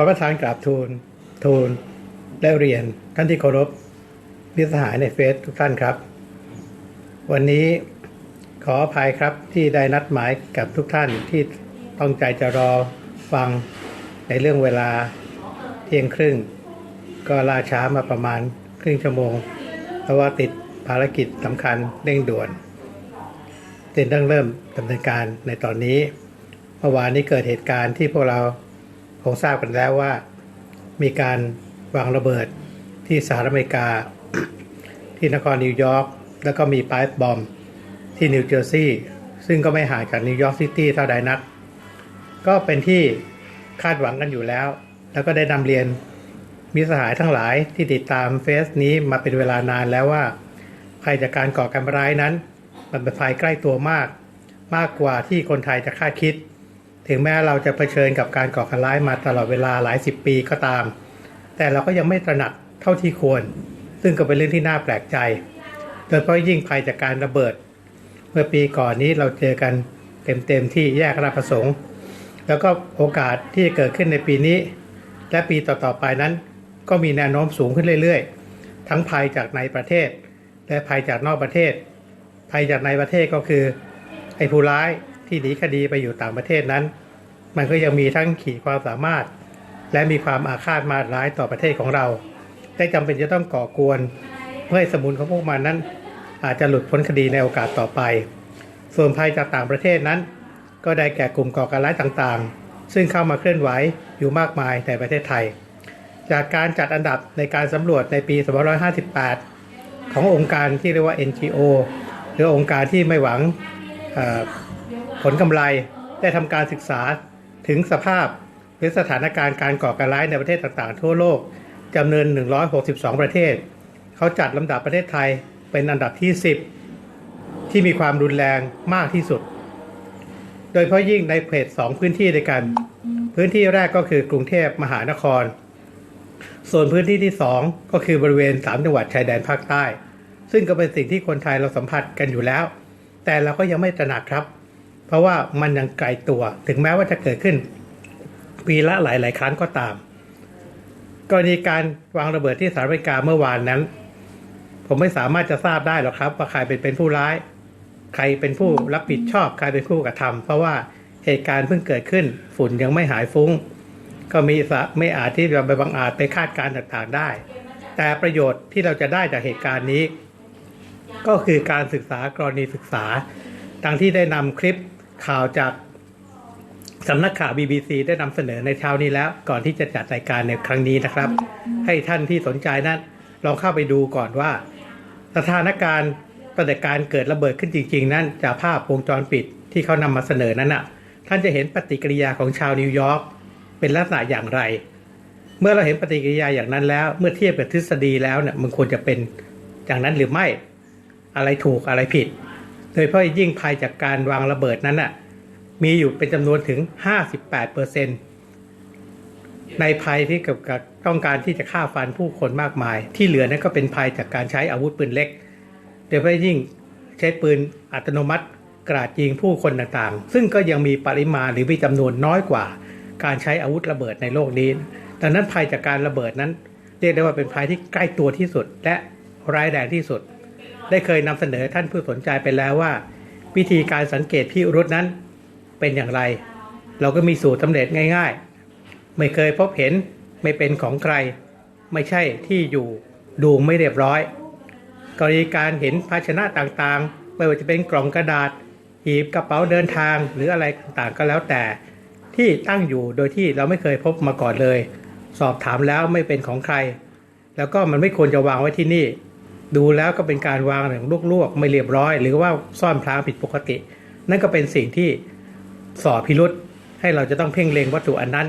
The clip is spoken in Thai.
ขอประทานกราบทูล ทูลและเรียนท่านที่เคารพมิสหายในเฟซทุกท่านครับ วันนี้ขออภัยครับที่ได้นัดหมายกับทุกท่านที่ต้องใจจะรอฟังในเรื่องเวลาเที่ยงครึ่ง ก็ล่าช้ามาประมาณครึ่งชั่วโมง เพราะว่าติดภารกิจสำคัญเร่งด่วนจึงต้องเริ่มดำเนินการในตอนนี้เมื่อวานนี้เกิดเหตุการณ์ที่พวกเรา งทราบกันแล้วว่า มีการวางระเบิดที่สหรัฐอเมริกา ที่นครนิวยอร์กแล้วก็มีปายบอมที่นิวเจอร์ซีย์ซึ่งก็ไม่ห่างจากนิวยอร์กซิตี้เท่าใดนัก ก็เป็นที่คาดหวังกันอยู่แล้ว แล้วก็ได้นำเรียนมิสหายทั้งหลายที่ติดตามเฟซนี้มาเป็นเวลานานแล้วว่าภัยจากการก่อการร้ายนั้น มันเป็นภัยใกล้ตัวมาก มากกว่าที่คนไทยจะคาดคิด ถึงแม้เราจะเผชิญกับการก่อการร้ายมาตลอดเวลาหลายสิบปีก็ตาม แต่เราก็ยังไม่ตระหนักเท่าที่ควร ซึ่งก็เป็นเรื่องที่น่าแปลกใจ โดยเฉพาะยิ่งภัยจากการระเบิด เมื่อปีก่อนนี้เราเจอกันเต็มๆที่แยกราชประสงค์ แล้วก็โอกาสที่จะเกิดขึ้นในปีนี้ และปีต่อๆไปนั้น ก็มีแนวโน้มสูงขึ้นเรื่อยๆ ทั้งภัยจากในประเทศ และภัยจากนอกประเทศ ภัยจากในประเทศก็คือไอ้ผู้ร้าย ที่หนีคดีไปอยู่ต่างประเทศนั้น มันก็ยังมีทั้งขีดความสามารถ และมีความอาฆาตมาร้ายต่อประเทศของเรา ได้จำเป็นจะต้องก่อกวนเพื่อให้สมุนของพวกมันนั้น อาจจะหลุดพ้นคดีในโอกาสต่อไป ส่วนภัยจากต่างประเทศนั้น ก็ได้แก่กลุ่มก่อการร้ายต่างๆ ซึ่งเข้ามาเคลื่อนไหวอยู่มากมายในประเทศไทย จากการจัดอันดับในการสำรวจในปี 2558 ขององค์การที่เรียกว่า NGO หรือองค์การที่ไม่หวัง ผลกำไรได้ทำการศึกษาถึงสภาพหรือสถานการณ์การก่อการร้ายในประเทศต่างๆ ทั่วโลกจำนวน162 ประเทศ เขาจัดลำดับประเทศไทยเป็นอันดับที่ 10 ที่มีความรุนแรงมากที่สุด โดยเฉพาะยิ่งในเพจสองพื้นที่ด้วยกัน พื้นที่แรกก็คือกรุงเทพมหานคร ส่วนพื้นที่ที่ 2 ก็คือบริเวณ 3 จังหวัดชายแดนภาคใต้ ซึ่งก็เป็นสิ่งที่คนไทยเราสัมผัสกันอยู่แล้ว แต่เราก็ยังไม่ตระหนักครับ เพราะว่ามันยังไกลตัว ถึงแม้ว่าจะเกิดขึ้น ปีละหลาย ๆ ครั้งก็ตาม กรณีการวางระเบิดที่สหรัฐอเมริกาเมื่อวานนั้น ผมไม่สามารถจะทราบได้หรอกครับ ว่าใครเป็นเป็นผู้ร้าย ใครเป็นผู้รับผิดชอบ ใครเป็นผู้กระทำเพราะว่าเหตุการณ์เพิ่งเกิดขึ้น ฝุ่นยังไม่หายฟุ้ง ก็มีสะไม่อาจที่จะไปบังอาจไปคาดการณ์ต่าง ๆ ได้ แต่ประโยชน์ที่เราจะได้จากเหตุการณ์นี้ ก็คือการศึกษากรณีศึกษาดังที่ได้นำคลิป ข่าวจากสำนักข่าว BBC ได้นำเสนอในเช้านี้แล้ว ก่อนที่จะจัดรายการในครั้งนี้นะครับ ให้ท่านที่สนใจนั้นลองเข้าไปดูก่อนว่า สถานการณ์ปฏิการเกิดระเบิดขึ้นจริง ๆ นั้นจากภาพวงจรปิดที่เขานำมาเสนอนั้นน่ะ ท่านจะเห็นปฏิกิริยาของชาวนิวยอร์กเป็นลักษณะอย่างไร เมื่อเราเห็นปฏิกิริยาอย่างนั้นแล้ว เมื่อเทียบกับทฤษฎีแล้วเนี่ยมันควรจะเป็นอย่างนั้นหรือไม่ อะไรถูกอะไรผิด โดยเฉพาะยิ่งภัยจากการวางระเบิดนั้นน่ะมีอยู่เป็นจำนวนถึง 58เปอร์เซ็นในภัยที่เกี่ยวกับต้องการที่จะฆ่าฟันผู้คนมากมาย ที่เหลือนั้นก็เป็นภัยจากการใช้อาวุธปืนเล็ก โดยเฉพาะยิ่งใช้ปืนอัตโนมัติกราดยิงผู้คนต่างๆ ซึ่งก็ยังมีปริมาณหรือมีจำนวนน้อยกว่า การใช้อาวุธระเบิดในโลกนี้ ดังนั้นภัยจากการระเบิดนั้น เรียกได้ว่าเป็นภัยที่ใกล้ตัวที่สุดและร้ายแรงที่สุด ได้เคยนำเสนอท่านผู้สนใจไปแล้วว่า วิธีการสังเกตพิรุษนั้นเป็นอย่างไร เราก็มีสูตรสำเร็จง่าย ๆ ไม่เคยพบเห็นไม่เป็นของใคร ไม่ใช่ที่อยู่ดูไม่เรียบร้อย กรณีการเห็นภาชนะต่างๆ ไม่ว่าจะเป็นกล่องกระดาษหีบกระเป๋าเดินทางหรืออะไรต่างๆก็แล้วแต่ ที่ตั้งอยู่โดยที่เราไม่เคยพบมาก่อนเลย สอบถามแล้วไม่เป็นของใคร แล้วก็มันไม่ควรจะวางไว้ที่นี่ ดูแล้วก็เป็นการวางอย่างลวกๆไม่เรียบร้อย หรือว่าซ่อนพลางผิดปกติ นั่นก็เป็นสิ่งที่สอบพิรุษให้เราจะต้องเพ่งเล็งวัตถุอันนั้น